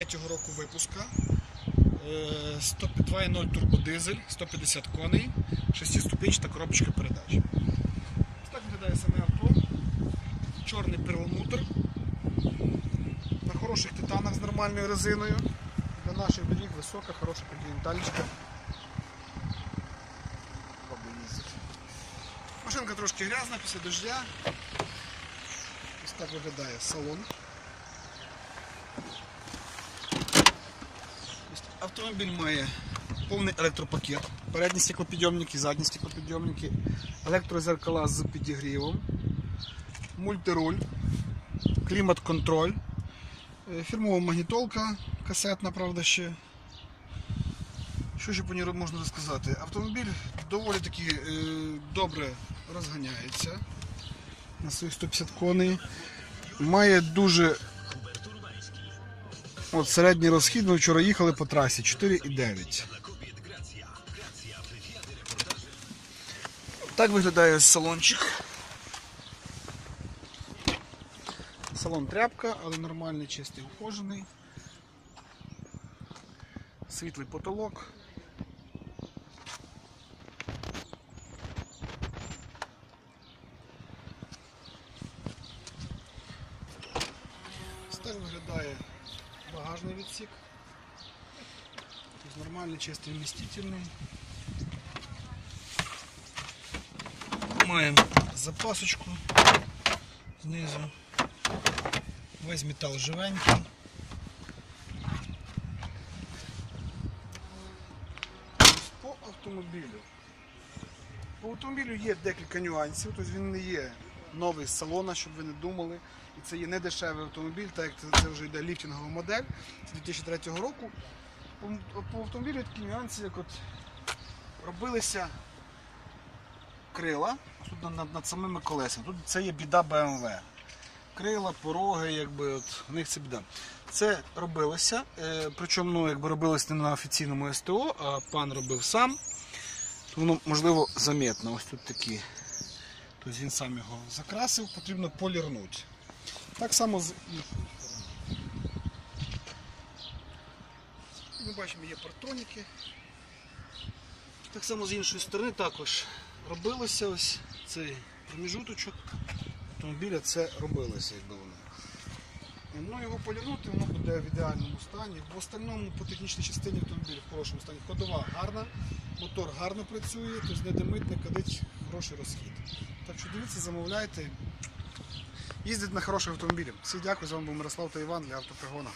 2023 року випуска. Е, 100 2.0 турбодизель, 150 коней, 6-ступенчата коробочка передач. Ось так виглядає саме авто. Чорний перламутр. На хороших титанах з нормальною резиною. Для наших доріг висока, хороша їздить. Машинка трошки грязна після дождя. Ось так виглядає салон. Автомобіль має повний електропакет, передні стеклопідйомники, задні стеклопідйомники, електрозеркала з підігрівом, мультируль, клімат-контроль, е, фірмова магнітолка касетна, правда, ще. Що ще по ній можна розказати? Автомобіль доволі таки е, добре розганяється на своїх 150 коней. Має дуже От середній розхід ми вчора їхали по трасі 4,9. Так виглядає салончик. Салон тряпка, але нормальний, чистий, ухожений. Світлий потолок. Ось так виглядає багажний відсік. Тобто Нормальний, чистий, вмістительний. Маємо запасочку знизу. Весь метал живенький. По автомобілю. По автомобілю є декілька нюансів, тобто він не є новий з салона, щоб ви не думали. І це є не дешевий автомобіль, так як це, вже йде ліфтингова модель з 2003 року. По, автомобілю такі нюанси, як от робилися крила тут над, над, над самими колесами. Тут це є біда BMW. Крила, пороги, якби от у них це біда. Це робилося, е, причому ну, якби робилось не на офіційному СТО, а пан робив сам. Воно можливо замітно. Ось тут такі. Тобто він сам його закрасив, потрібно полірнути. Так само з. Ми бачимо, є партроніки. Так само з іншої сторони також робилося ось цей проміжуточок автомобіля, це робилося, якби воно. Ну, його полірнути, воно буде в ідеальному стані. В остальному по технічній частині автомобіля в хорошому стані. Ходова гарна, мотор гарно працює, тобто не димить, не кадить, хороший розхід. Так що дивіться, замовляйте. Їздить на хороших автомобілях. Всі дякую, з вами був Мирослав та Іван для автопригона.